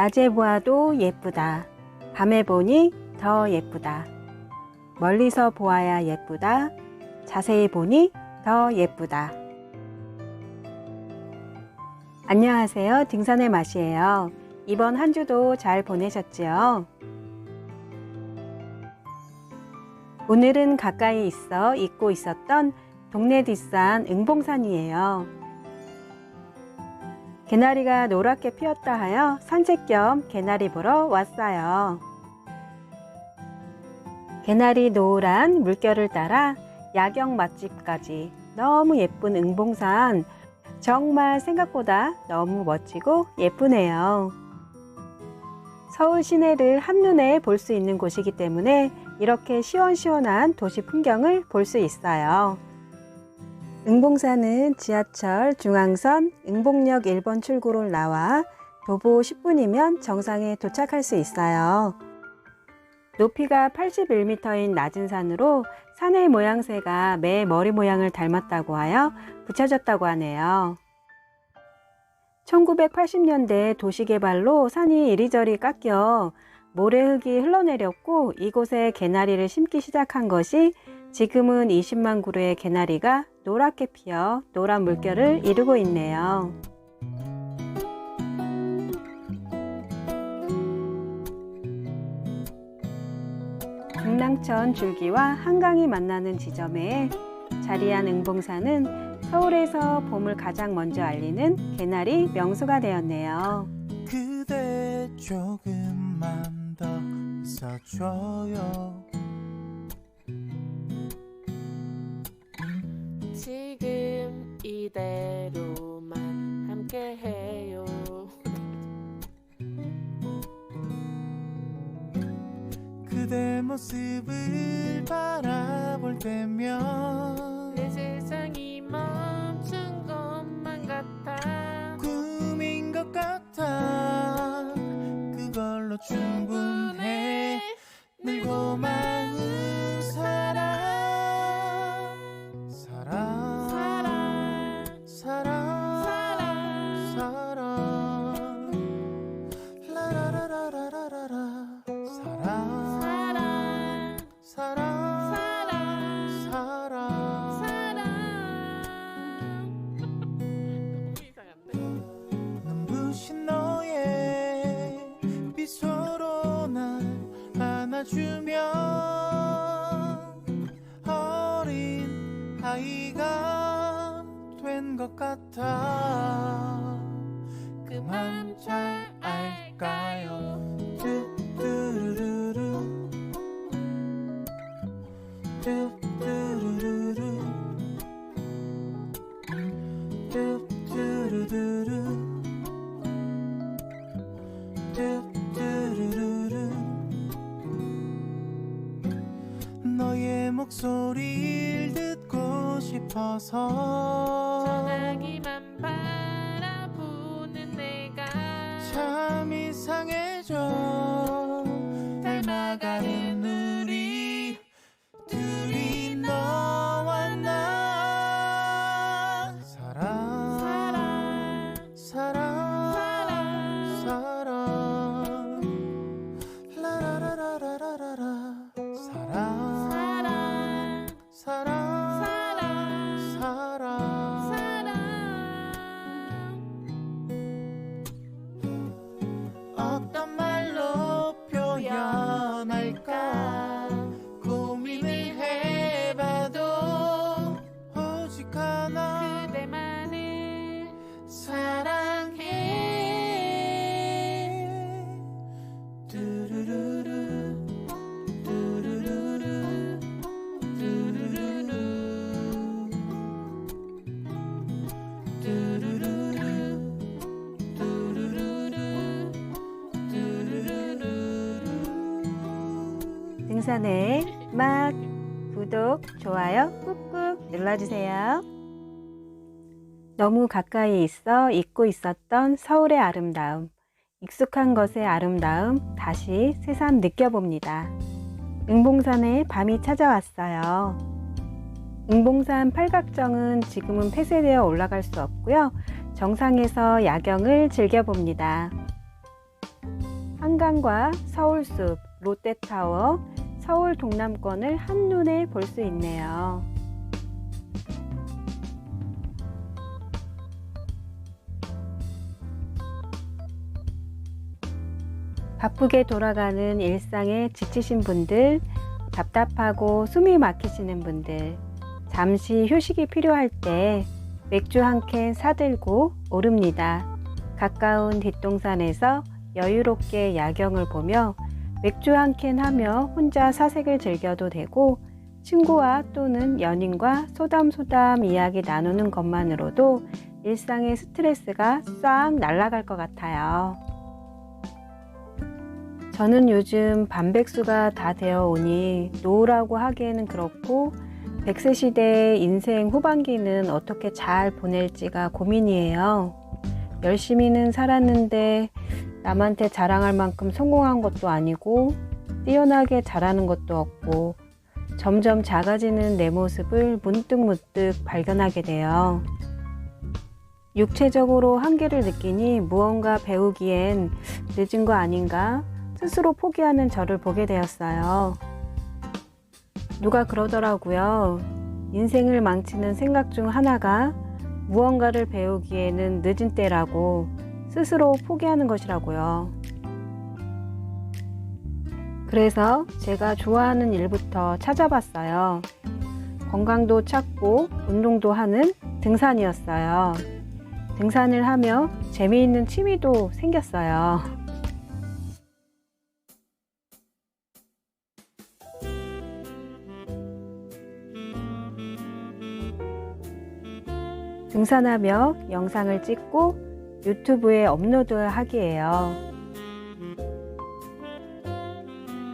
낮에 보아도 예쁘다. 밤에 보니 더 예쁘다. 멀리서 보아야 예쁘다. 자세히 보니 더 예쁘다. 안녕하세요. 등산의 맛이에요. 이번 한 주도 잘 보내셨지요? 오늘은 가까이 있어 잊고 있었던 동네 뒷산 응봉산이에요. 개나리가 노랗게 피었다 하여 산책 겸 개나리 보러 왔어요. 개나리 노란 물결을 따라 야경 맛집까지 너무 예쁜 응봉산 정말 생각보다 너무 멋지고 예쁘네요. 서울 시내를 한눈에 볼 수 있는 곳이기 때문에 이렇게 시원시원한 도시 풍경을 볼 수 있어요. 응봉산은 지하철 중앙선 응봉역 1번 출구를 나와 도보 10분이면 정상에 도착할 수 있어요. 높이가 81m인 낮은 산으로 산의 모양새가 매 머리 모양을 닮았다고 하여 붙여졌다고 하네요. 1980년대 도시개발로 산이 이리저리 깎여 모래흙이 흘러내렸고 이곳에 개나리를 심기 시작한 것이 지금은 20만 그루의 개나리가 노랗게 피어 노란 물결을 이루고 있네요. 금낭천 줄기와 한강이 만나는 지점에 자리한 응봉산은 서울에서 봄을 가장 먼저 알리는 개나리 명소가 되었네요. 그대 조금만 더 있어줘요 지금 이대로만 함께해요. 그대 모습을 바라볼 때면 내 세상이 멈춘 것만 같아. 꿈인 것 같아 그걸로 충분해 안아주면 어린 아이가 된 것 같아. 그맘잘 너의 목소리를 듣고 싶어서. 전화기만 바라보는 내가 참 이상해져 등산의 맛 구독, 좋아요 꾹꾹 눌러주세요. 너무 가까이 있어 잊고 있었던 서울의 아름다움, 익숙한 것의 아름다움 다시 새삼 느껴봅니다. 응봉산에 밤이 찾아왔어요. 응봉산 팔각정은 지금은 폐쇄되어 올라갈 수 없고요. 정상에서 야경을 즐겨봅니다. 한강과 서울숲, 롯데타워, 서울 동남권을 한눈에 볼 수 있네요. 바쁘게 돌아가는 일상에 지치신 분들, 답답하고 숨이 막히시는 분들, 잠시 휴식이 필요할 때 맥주 한 캔 사들고 오릅니다. 가까운 뒷동산에서 여유롭게 야경을 보며 맥주 한 캔 하며 혼자 사색을 즐겨도 되고 친구와 또는 연인과 소담소담 이야기 나누는 것만으로도 일상의 스트레스가 싹 날아갈 것 같아요. 저는 요즘 반백수가 다 되어 오니 노후라고 하기에는 그렇고 100세 시대의 인생 후반기는 어떻게 잘 보낼지가 고민이에요. 열심히는 살았는데 남한테 자랑할 만큼 성공한 것도 아니고 뛰어나게 잘하는 것도 없고 점점 작아지는 내 모습을 문득 문득 발견하게 돼요. 육체적으로 한계를 느끼니 무언가 배우기엔 늦은 거 아닌가 스스로 포기하는 저를 보게 되었어요. 누가 그러더라고요. 인생을 망치는 생각 중 하나가 무언가를 배우기에는 늦은 때라고 스스로 포기하는 것이라고요. 그래서 제가 좋아하는 일부터 찾아봤어요. 건강도 찾고 운동도 하는 등산이었어요. 등산을 하며 재미있는 취미도 생겼어요. 등산하며 영상을 찍고 유튜브에 업로드하기예요.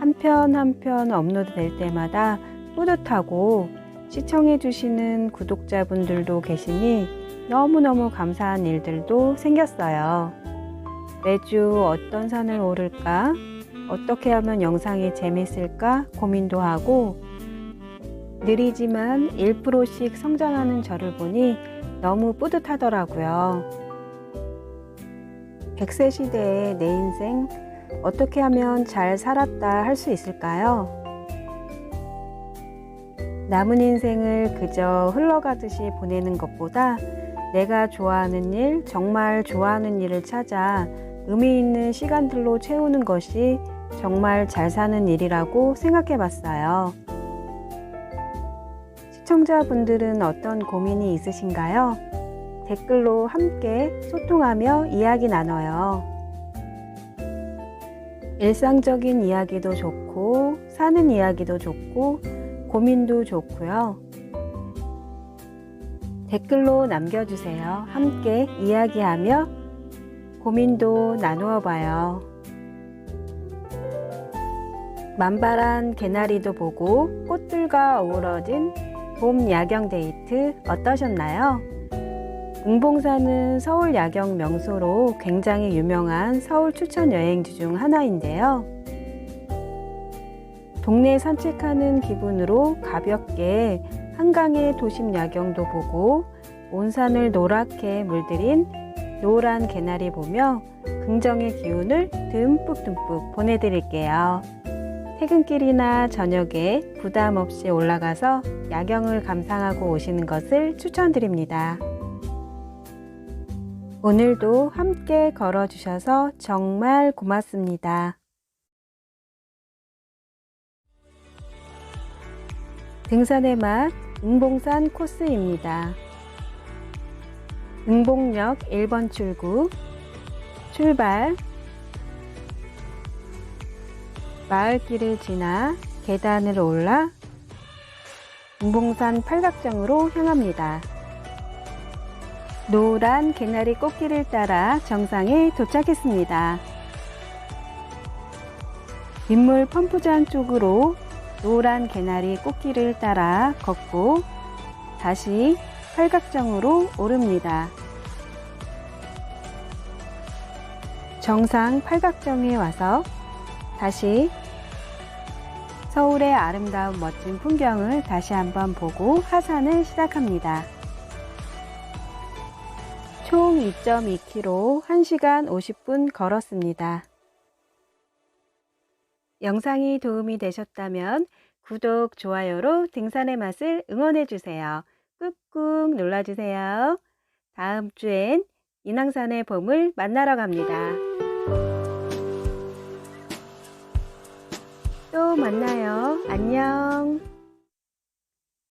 한 편 한 편 업로드 될 때마다 뿌듯하고 시청해주시는 구독자분들도 계시니 너무너무 감사한 일들도 생겼어요. 매주 어떤 산을 오를까? 어떻게 하면 영상이 재밌을까? 고민도 하고 느리지만 1%씩 성장하는 저를 보니 너무 뿌듯하더라고요. 100세 시대의 내 인생 어떻게 하면 잘 살았다 할 수 있을까요? 남은 인생을 그저 흘러가듯이 보내는 것보다 내가 좋아하는 일, 정말 좋아하는 일을 찾아 의미 있는 시간들로 채우는 것이 정말 잘 사는 일이라고 생각해 봤어요. 시청자분들은 어떤 고민이 있으신가요? 댓글로 함께 소통하며 이야기 나눠요. 일상적인 이야기도 좋고, 사는 이야기도 좋고, 고민도 좋고요. 댓글로 남겨주세요. 함께 이야기하며 고민도 나누어 봐요. 만발한 개나리도 보고 꽃들과 어우러진 봄 야경 데이트 어떠셨나요? 웅봉산은 서울 야경 명소로 굉장히 유명한 서울 추천 여행지 중 하나인데요. 동네 산책하는 기분으로 가볍게 한강의 도심 야경도 보고 온 산을 노랗게 물들인 노란 개나리 보며 긍정의 기운을 듬뿍듬뿍 보내드릴게요. 퇴근길이나 저녁에 부담 없이 올라가서 야경을 감상하고 오시는 것을 추천드립니다. 오늘도 함께 걸어주셔서 정말 고맙습니다. 등산의 맛 응봉산 코스입니다. 응봉역 1번 출구 출발 마을길을 지나 계단을 올라 응봉산 팔각정으로 향합니다. 노란 개나리 꽃길을 따라 정상에 도착했습니다. 빗물 펌프장 쪽으로 노란 개나리 꽃길을 따라 걷고 다시 팔각정으로 오릅니다. 정상 팔각정에 와서 다시 서울의 아름다운 멋진 풍경을 다시 한번 보고 하산을 시작합니다. 총 2.2km 1시간 50분 걸었습니다. 영상이 도움이 되셨다면 구독, 좋아요로 등산의 맛을 응원해 주세요. 꾹꾹 눌러주세요. 다음 주엔 인왕산의 봄을 만나러 갑니다. 또 만나요. 안녕.